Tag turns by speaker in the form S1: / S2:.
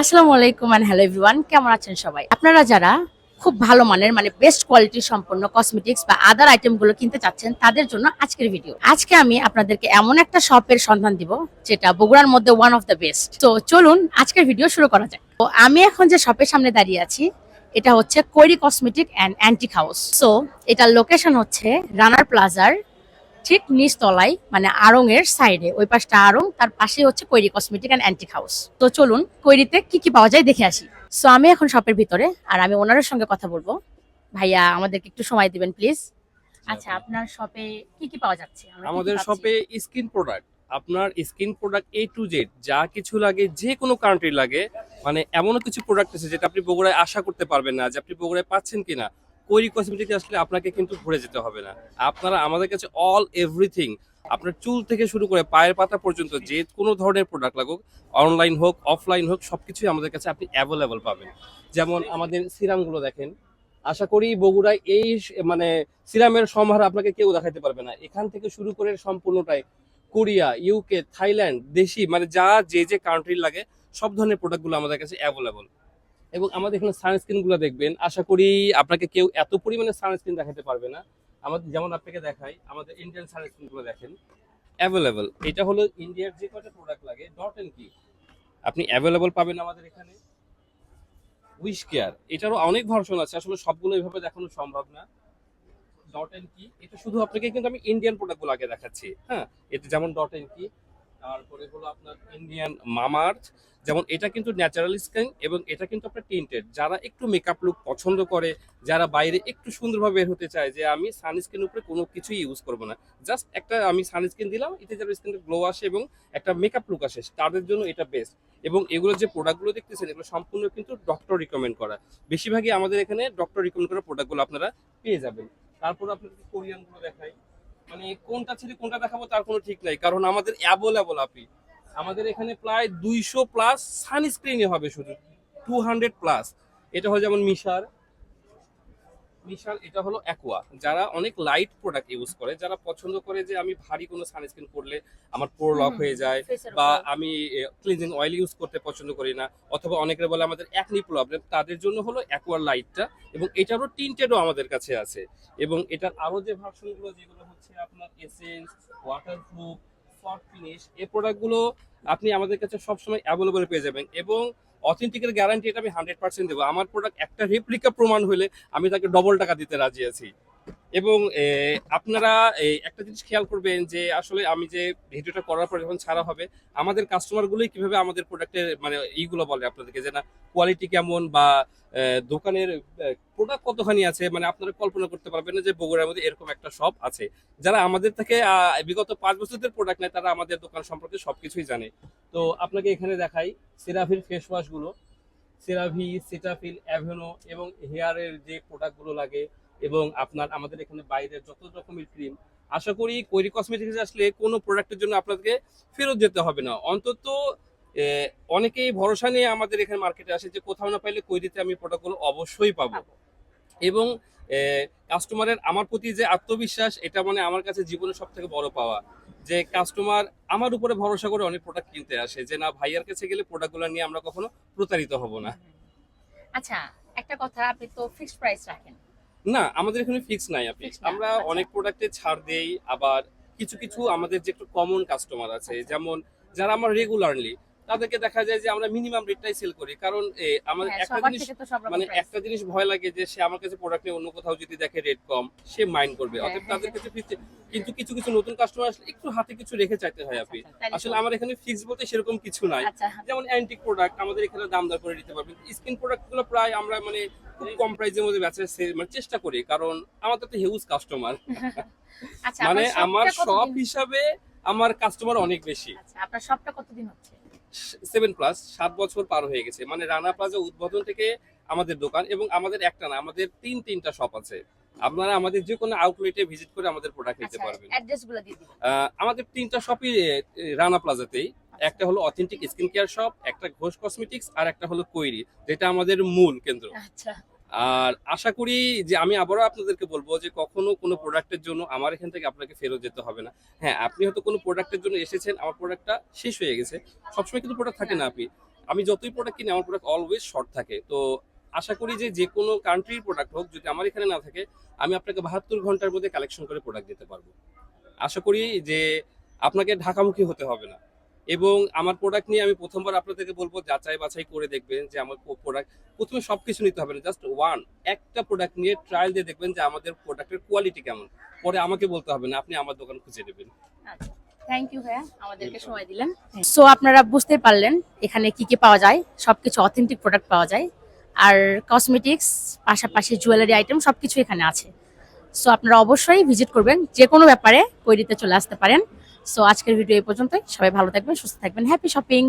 S1: আসসালামু আলাইকুম and hello everyone কেমন আছেন সবাই? আপনারা যারা খুব ভালো মানের মানে বেস্ট কোয়ালিটি সম্পন্ন কসমেটিক্স বা আদার আইটেমগুলো কিনতে চাচ্ছেন, তাদের জন্য আজকের ভিডিও আজকে আমি আপনাদেরকে এমন একটা শপের সন্ধান দিব, যেটা বগুড়ার মধ্যে ওয়ান অফ দ্য বেস্ট তো চলুন, আজকের ভিডিও শুরু করা যাক। তো আমি এখন যে শপের সামনে দাঁড়িয়ে আছি, এটা হচ্ছে Koiri cosmetic and antique house so এটার লোকেশন হচ্ছে রানার প্লাজার ঠিক নিচ তলায় মানে আড়ং এর সাইডে ওই পাশটা আড়ং তার পাশে হচ্ছে Koiri cosmetic and antique house তো চলুন কৈরিতে কি কি পাওয়া যায় দেখে আসি। সো আমি এখন শপের ভিতরে আর আমি ওনারের সঙ্গে কথা বলব। ভাইয়া আমাদেরকে একটু সময় দিবেন প্লিজ আচ্ছা আপনার শপে কি কি পাওয়া যাচ্ছে?
S2: আমাদের শপে স্কিন প্রোডাক্ট আপনার skin product A to Z যা কিছু লাগে যে কোনো কান্ট্রি লাগে মানে এমনও কিছু প্রোডাক্ট আছে যেটা আপনি বগুড়ায় আশা করতে পারবেন না যে আপনি বগুড়ায় পাচ্ছেন কিনা। কৈরি কসমেটিক আসলে আপনাকে কিন্তু ঘুরে যেতে হবে না। আপনারা আমাদের কাছে অল এভরিথিং আপনার চুল থেকে শুরু করে পায়ের পাতা পর্যন্ত যে কোনো ধরনের প্রোডাক্ট লাগুক অনলাইন হোক অফলাইন হোক, সবকিছুই আমাদের কাছে আপনি অ্যাভেলেবল পাবেন। যেমন আমাদের সিরামগুলো দেখেন। আশা করি বগুড়ায় এই মানে সিরামের সমাহার আপনাকে কেউ দেখাতে পারবে না। এখান থেকে শুরু করে সম্পূর্ণটাই কোরিয়া ইউকে থাইল্যান্ড দেশি মানে যা যে যে কান্ট্রি লাগে, সব ধরনের প্রোডাক্টগুলো আমাদের কাছে অ্যাভেলেবল এবং আমাদের এখানে সানস্ক্রিনগুলো দেখবেন। আশা করি আপনাকে কেউ এত পরিমাণে সানস্ক্রিন দেখাতে পারবে না। আমাদের যেমন আপনাকে দেখাই, আমাদের ইন্ডিয়ান সানস্ক্রিনগুলো দেখেন। অ্যাভেলেবল এটা হলো ইন্ডিয়ার যে কটা প্রোডাক্ট লাগে ডট এন্ড কি আপনি অ্যাভেলেবল পাবেন আমাদের এখানে। উইশ কেয়ার এটারও অনেক ভার্সন আছে। আসলে সবগুলো এইভাবে দেখানো সম্ভব না। ডট এন্ড কি এটা শুধু আপনাকে কিন্তু আমি ইন্ডিয়ান প্রোডাক্টগুলো আগে দেখাচ্ছি। হ্যাঁ এটা যেমন ডট এন্ড কি তারপরে হলো আপনার ইন্ডিয়ান মামার্থ যেমন এটা কিন্তু ন্যাচারাল স্কিন এবং এটা কিন্তু আপনার টিন্টেড যারা একটু মেকআপ লুক পছন্দ করে, যারা বাইরে একটু সুন্দরভাবে বের হতে চায় যে আমি সানস্ক্রিন উপরে কোনো কিছুই ইউজ করব না। জাস্ট একটা আমি সানস্ক্রিন দিলাম, এতে যারা স্কিনটা গ্লো আসে এবং একটা মেকআপ লুক আসে, তাদের জন্য এটা বেস্ট এবং এগুলো যে প্রোডাক্টগুলো দেখতেছেন, এগুলো সম্পূর্ণ কিন্তু ডক্টর রিকমেন্ড করা। বেশিরভাগই আমাদের এখানে ডক্টর রিকমেন্ড করা প্রোডাক্টগুলো আপনারা পেয়ে যাবেন। তারপর আপনাদের কোরিয়ানগুলো দেখাই। মানে কোনটা ছেড়ে কোনটা দেখাবো তার কোনো ঠিক নাই। কারণ আমাদের অ্যাভেলেবল আপি আমাদের এখানে প্রায় দুইশো প্লাস সানস্ক্রিনে হবে শুধু। টু হান্ড্রেড প্লাস এটা হলো যেমন মিশার। মিশার এটা হলো অ্যাকোয়া যারা অনেক লাইট প্রোডাক্ট ইউজ করে যারা পছন্দ করে যে আমি ভারী কোনো সানস্ক্রিন করলে আমার পোর লক হয়ে যায় বা আমি ক্লিনজিং অয়েল ইউজ করতে পছন্দ করি না অথবা অনেকের বলে আমাদের একনি প্রবলেম তাদের জন্য হলো অ্যাকোয়ার লাইটটা এবং এটারও টিন্টেডও আমাদের কাছে আছে। এবং এটার আরও যে ভার্সনগুলো যেগুলো হচ্ছে আপনার এসেন্স ওয়াটারপ্রুফ সফট ফিনিশ এই প্রোডাক্টগুলো আপনি আমাদের কাছে সবসময় অ্যাভেলেবল পেয়ে যাবেন এবং অথেন্টিকের গ্যারান্টি এটা আমি হান্ড্রেড পার্সেন্ট দেবো। আমার প্রোডাক্ট একটা রেপ্লিকা প্রমাণ হলে আমি তাকে ডবল টাকা দিতে রাজি আছি। এবং আপনারা একটা জিনিস খেয়াল করবেন যে আসলে আমি যে ভিডিওটা করার পর যখন ছাড়া হবে, আমাদের কাস্টমারগুলোই কীভাবে আমাদের প্রোডাক্টের মানে এইগুলো বলে আপনাদেরকে যে না কোয়ালিটি কেমন বা দোকানের প্রোডাক্ট কতখানি আছে মানে আপনারা কল্পনা করতে পারবেন না যে বগুড়ার মধ্যে এরকম একটা শপ আছে। যারা আমাদের থেকে বিগত পাঁচ বছরের প্রোডাক্ট নেয়, তারা আমাদের দোকান সম্পর্কে সবকিছুই জানে। তো আপনাকে এখানে দেখাই সেরাভির ফেস ওয়াশগুলো সেরাভি সেটাফিল অ্যাভেনো এবং হেয়ারের যে প্রোডাক্টগুলো লাগে এবং আপনার আমাদের এখানে বাইরের যত রকমের ক্রিম আশা করি কৈরি কসমেটিক্স আসলে কোনো প্রোডাক্টের জন্য আপনাকে ফেরত যেতে হবে না। অন্তত অনেকেই ভরসা নিয়ে আমাদের এখানে মার্কেটে আসে যে কোথাও না পাইলে কৈরিতে আমি প্রোডাক্টগুলো অবশ্যই পাবো।
S1: পাবো।
S2: এবং কাস্টমারের আমার প্রতি যে আত্মবিশ্বাস এটা মানে আমার কাছে জীবনের সব থেকে বড় পাওয়া। যে কাস্টমার আমার উপরে ভরসা করে অনেক প্রোডাক্ট কিনতে আসে যে না ভাইয়ার কাছে গেলে প্রোডাক্টগুলো নিয়ে আমরা কখনো প্রতারিত হব না।
S1: আচ্ছা একটা কথা আপনি তো ফিক্সড প্রাইস রাখেন।
S2: না আমাদের এখানে ফিক্স নাই আপনি আমরা
S1: আচ্ছা।
S2: অনেক প্রোডাক্টে ছাড় দেই আবার কিছু কিছু আমাদের যে একটু কমন কাস্টমার আছে। যেমন যারা আমার রেগুলারলি তাদেরকে দেখা যায় যে আমরা মিনিমাম রেটটাই সেল করি। কারণ আমাদের
S1: হ্যাঁ,
S2: একটা জিনিস মানে একটা জিনিস ভয় লাগে যে সে আমার কাছে প্রোডাক্ট নিয়ে অন্য কোথাও যদি দেখে রেট কম সে মাইন্ড করবে।
S1: হ্যাঁ,
S2: অতএব
S1: হ্যাঁ,
S2: তাদের। কাছে fixed- কিন্তু কিছু কিছু নতুন কাস্টমার আসলে একটু হাতে কিছু রেখে চাইতে হয় আপনি।
S1: আচ্ছা,
S2: আসলে আমার এখানে ফিক্স বলতে সেরকম কিছু নাই।
S1: আচ্ছা।
S2: যেমন অ্যান্টিক প্রোডাক্ট আমাদের এখানে দাম দর করে দিতে পারবেন। স্কিন প্রোডাক্টগুলো প্রায় আমরা মানে খুব কম প্রাইসের মধ্যে বেচার মানে চেষ্টা করি কারণ আমাদের তো হিউজ কাস্টমার
S1: আচ্ছা
S2: মানে আমার
S1: সব
S2: হিসাবে আমার কাস্টমার অনেক বেশি।
S1: আচ্ছা আপনার শপটা কতদিন হচ্ছে?
S2: সেভেন প্লাস সাত বছর পার হয়ে গেছে। মানে রানা প্লাজা উদ্বোধন থেকে আমাদের দোকান এবং আমাদের একটা না আমাদের তিন তিনটা শপ আছে। আপনারা আমাদের যে কোনো আউটলেটে ভিজিট করে আমাদের প্রোডাক্ট নিতে
S1: আচ্ছা
S2: পারবেন। আমাদের তিনটা শপই রানা প্লাজাতেই। একটা হলো অথেন্টিক স্কিন কেয়ার শপ একটা ঘোষ কসমেটিক্স আর একটা হলো কৈরি যেটা আমাদের মূল কেন্দ্র।
S1: আচ্ছা।
S2: আর আশা করি যে আমি আবারও আপনাদেরকে বলব যে কখনো কোনো প্রোডাক্টের জন্য আমার এখান থেকে আপনাকে ফেরত যেতে হবে না। হ্যাঁ আপনি হয়তো কোনো প্রোডাক্টের জন্য এসেছেন, আমার প্রোডাক্টটা শেষ হয়ে গেছে। সবসময় কিন্তু প্রোডাক্ট থাকে না আপনি। আমি যতই প্রোডাক্ট কিনি, আমার প্রোডাক্ট অলওয়েজ শর্ট থাকে। তো আশা করি যে যে কোনো কান্ট্রির প্রোডাক্ট হোক, যদি আমার এখানে না থাকে, আমি আপনাকে বাহাত্তর ঘণ্টার মধ্যে কালেকশন করে প্রোডাক্ট দিতে পারব। আশা করি যে আপনাকে ঢাকামুখী হতে হবে না। এবং আমার প্রোডাক্ট নিয়ে আমি প্রথমবার আপনাদেরকে বলব যাচাই বাছাই করে দেখবেন যে আমার প্রোডাক্ট প্রথমে সবকিছু নিতে হবে না জাস্ট ওয়ান একটা প্রোডাক্ট নিয়ে ট্রায়াল দিয়ে দেখবেন যে আমাদের প্রোডাক্টের কোয়ালিটি কেমন। পরে আমাকে বলতে হবে না আপনি আমার দোকান খুঁজে নেবেন।
S1: থ্যাংক ইউ ভাইয়া আমাদেরকে সময় দিলেন। সো আপনারা বুঝতে পারলেন এখানে কি কি পাওয়া যায় সবকিছু অথেন্টিক প্রোডাক্ট পাওয়া যায় আর কসমেটিক্স পাশাপাশি জুয়েলারি আইটেম সবকিছু এখানে আছে। সো আপনারা অবশ্যই ভিজিট করবেন যে কোনো ব্যাপারে কৈরিতে চলে আসতে পারেন। সো আজকের ভিডিও এই পর্যন্তই। সবাই ভালো থাকবেন সুস্থ থাকবেন। Happy shopping